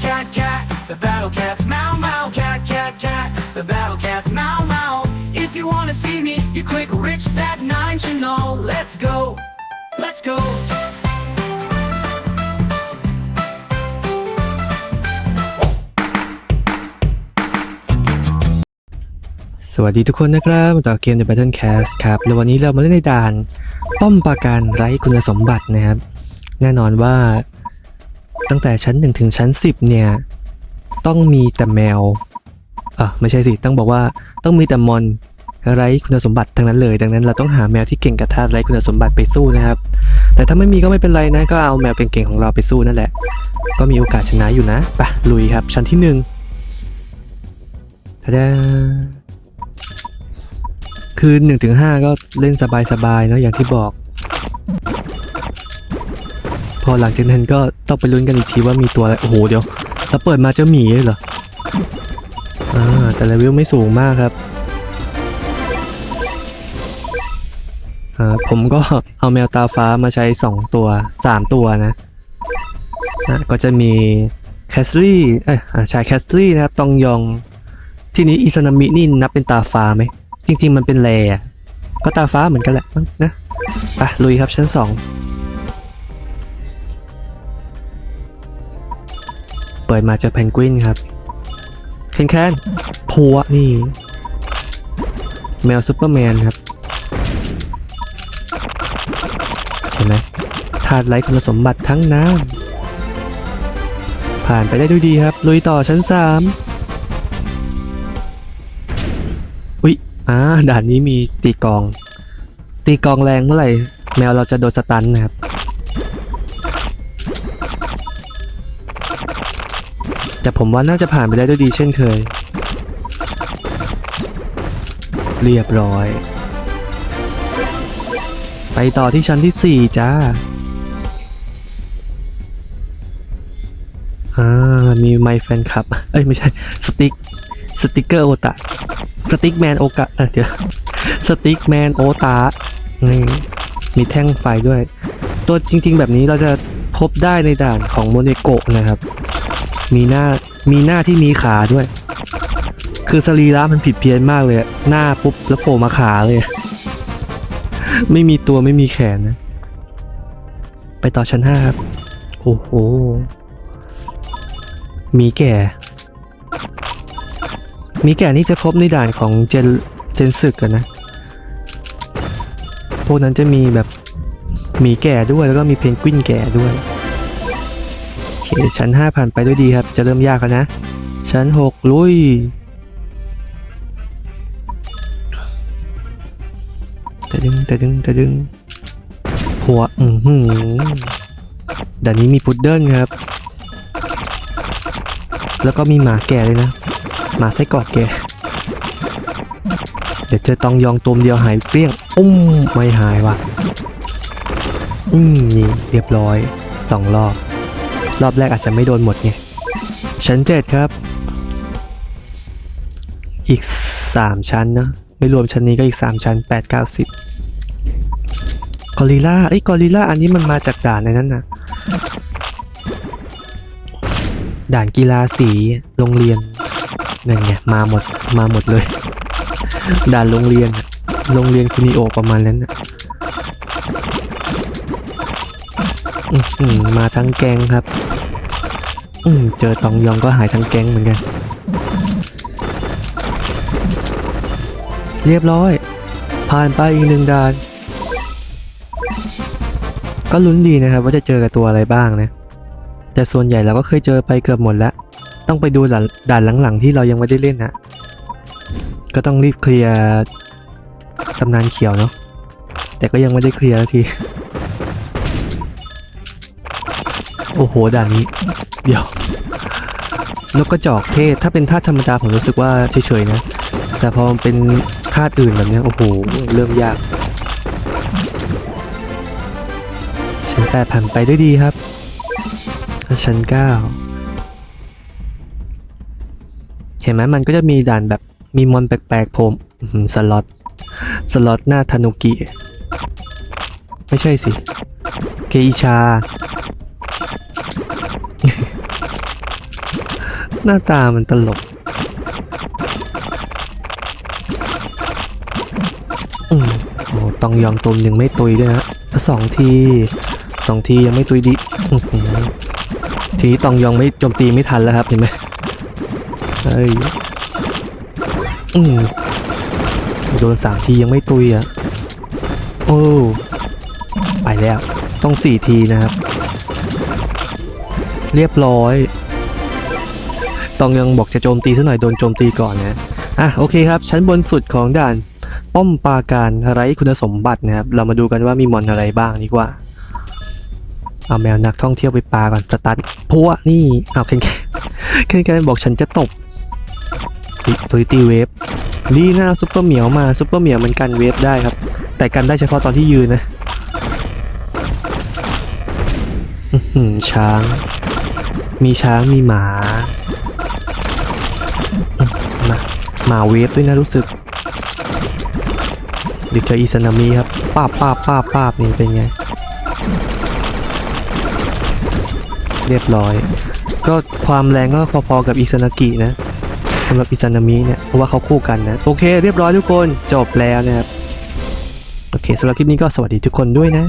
cat, cat, cat. The battle cat's meow, meow, cat, cat, cat. The battle cat's meow, meow. If you wanna see me, you click Rich Sat 9 channel. Let's go. Let's go. สวัสดีทุกคนนะครับมาต่อเกม The Battle Cast ครับ แล้ววันนี้เรามาเล่นในด่าน ป้อมปราการไร้คุณสมบัตินะครับ แน่นอนว่า ตั้งแต่ชั้น1ถึงชั้น10เนี่ยต้องมีแต่แมวอะไม่ใช่สิต้องบอกว่าต้องมีแต่มอนไร้คุณสมบัติทั้งนั้นเลย ดังนั้นเราต้องหาแมวที่เก่งกับธาตุไร้คุณสมบัติไปสู้นะครับ แต่ถ้าไม่มีก็ไม่เป็นไรนะก็เอาแมวเก่งๆของเราไปสู้นั่นแหละ ก็มีโอกาสชนะอยู่นะไปลุยครับชั้นที่หนึ่งทะดาคือ1นถึงหก็เล่นสบายๆเนาะอย่างที่บอก พอหลังจากนั้นก็ ต้องไปลุ้นกันอีกทีว่ามีตัวอะไร โอ้โห เดี๋ยวถ้าเปิดมาจะหมีเลยเหรอ อ่า แต่เลเวลไม่สูงมากครับ อ่า ผมก็เอาแมวตาฟ้ามาใช้ 2 ตัว 3 ตัวนะะก็จะมีแคสลี่ เอ้ยชายแคสลี่นะครับ ตองยอง ทีนี้อิซานามินี่นับเป็นตาฟ้าไหม จริง ๆ มันเป็นแร่ก็ตาฟ้าเหมือนกันแหละนะ ไปลุยครับชั้น 2 ปิดมาเจอเพนกวินครับแคนแคนพัวนี่ แมวซูเปอร์แมนครับ เห็นไหมธาตุไร้คุณสมบัติทั้งน้ำผ่านไปได้ด้วยดีครับ ลุยต่อชั้นสามอุ๊ยอ่าด่านนี้มีตีกอง ตีกองแรงเมื่อไหร่ แมวเราจะโดนสตันนะครับ แต่ผมว่าน่าจะผ่านไปได้ด้วยดีเช่นเคย เรียบร้อย ไปต่อที่ชั้นที่สี่จ้า อ่า มีไมแฟนคลับ เอ้ย ไม่ใช่ สติ๊ก สติ๊กเกอร์โอตะสติ๊กแมนโอกะเออเดี๋ยว สติ๊กแมนโอตานี่มีแท่งไฟด้วย ตัวจริง ๆ แบบนี้เราจะพบได้ในด่านของโมเนโกะนะครับ มีหน้ามีหน้าที่มีขาด้วย คือสรีระมันผิดเพี้ยนมากเลย หน้าปุ๊บแล้วโผล่มาขาเลย ไม่มีตัวไม่มีแขนนะ ไปต่อชั้นห้าครับ โอ้โห มีแก่ มีแก่นี่จะพบในด่านของเจนเจนศึกกันนะ พวกนั้นจะมีแบบมีแก่ด้วยแล้วก็มีเพนกวินแก่ด้วย ชั้น 5 ผ่านไปด้วยดีครับ จะเริ่มยากแล้วนะ ชั้น 6 ลุยตะดึงตะดึงตะดึง หัว อือหือด่านนี้มีพุดเดิ้ลครับ แล้วก็มีหมาแก่เลยนะ หมาไส้กรอกแกเดี๋ยวเจอตองยองตัวเดียวหายเปรี้ยง อุ้ม ไม่หายว่ะ อืมนี่เรียบร้อยสองรอบ รอบแรกอาจจะไม่โดนหมดไงชั้นเจ็ดครับ อีกสามชั้นเนะไม่รวมชั้นนี้ก็อีกสามชั้นแปดเก้าสิบกอริล่าเอ้กอริล่าอันนี้มันมาจากด่านในนั้นนะด่านกีฬาสีโรงเรียนนั่นไงมาหมดมาหมดเลย ด่านโรงเรียน โรงเรียนคุนิโอประมาณนั้นนะ มาทั้งแกงครับ อืมเจอตองยองก็หายทั้งแกงเหมือนกัน เรียบร้อย ผ่านไปอีกหนึ่งด่าน ก็ลุ้นดีนะครับว่าจะเจอกับตัวอะไรบ้างนะ แต่ส่วนใหญ่เราก็เคยเจอไปเกือบหมดแล้ว ต้องไปดูด่านหลังๆที่เรายังไม่ได้เล่นนะก็ต้องรีบเคลียร์ตำนานเขียวเนาะแต่ก็ยังไม่ได้เคลียร์ที โอ้โหด่านนี้ เดี๋ยวนกกระจอกเทศถ้าเป็นธาตุธรรมดาผมรู้สึกว่าเฉยๆนะ แต่พอมันเป็นธาตุอื่นแบบนี้โอ้โหเริ่มยากชั้นแปดผ่านไปด้วยดีครับ ชั้นเก้าเห็นไหมมันก็จะมีด่านแบบมีมอนแปลกๆผมสล็อตสล็อตหน้าทานุกิ ไม่ใช่สิ เกอิชา หน้าตามันตลกอืมโอ้ตองยองตุมยังไม่ตุยด้วยนะสองทีสองทียังไม่ตุยดีทีตองยองไม่โจมตีไม่ทันแล้วครับเห็นไหมเฮ้ยอืมโดนสามทียังไม่ตุยอะโอ้ไปแล้วต้องสี่ทีนะครับ เรียบร้อย ตองยังบอกจะโจมตีซะหน่อยโดนโจมตีก่อนนะอะโอเคครับ ชั้นบนสุดของด่านป้อมปราการไร้คุณสมบัตินะครับ เรามาดูกันว่ามีมอนอะไรบ้างดีกว่า เอาแมวนักท่องเที่ยวไปปาก่อนสตันพัวนี่เอาเคนเคนเคนบอกฉันจะตบตัวตีเวฟดีนะซุปเปอร์เหมียวมาซุปเปอร์เหมียวมันกันเวฟได้ครับ แต่กันได้เฉพาะตอนที่ยืนนะช้าง มีช้างมีหมา มาเวฟด้วยนะรู้สึกเด็กเจออิซานามิครับป้าบป้าบป้าบป้าบนี่เป็นไง เรียบร้อย ก็ความแรงก็พอๆกับอิซานากินะสำหรับอิซานามิเนี่ย เพราะว่าเขาคู่กันนะ โอเค เรียบร้อยทุกคนจบแล้วนะครับ โอเคสำหรับคลิปนี้ก็สวัสดีทุกคนด้วยนะ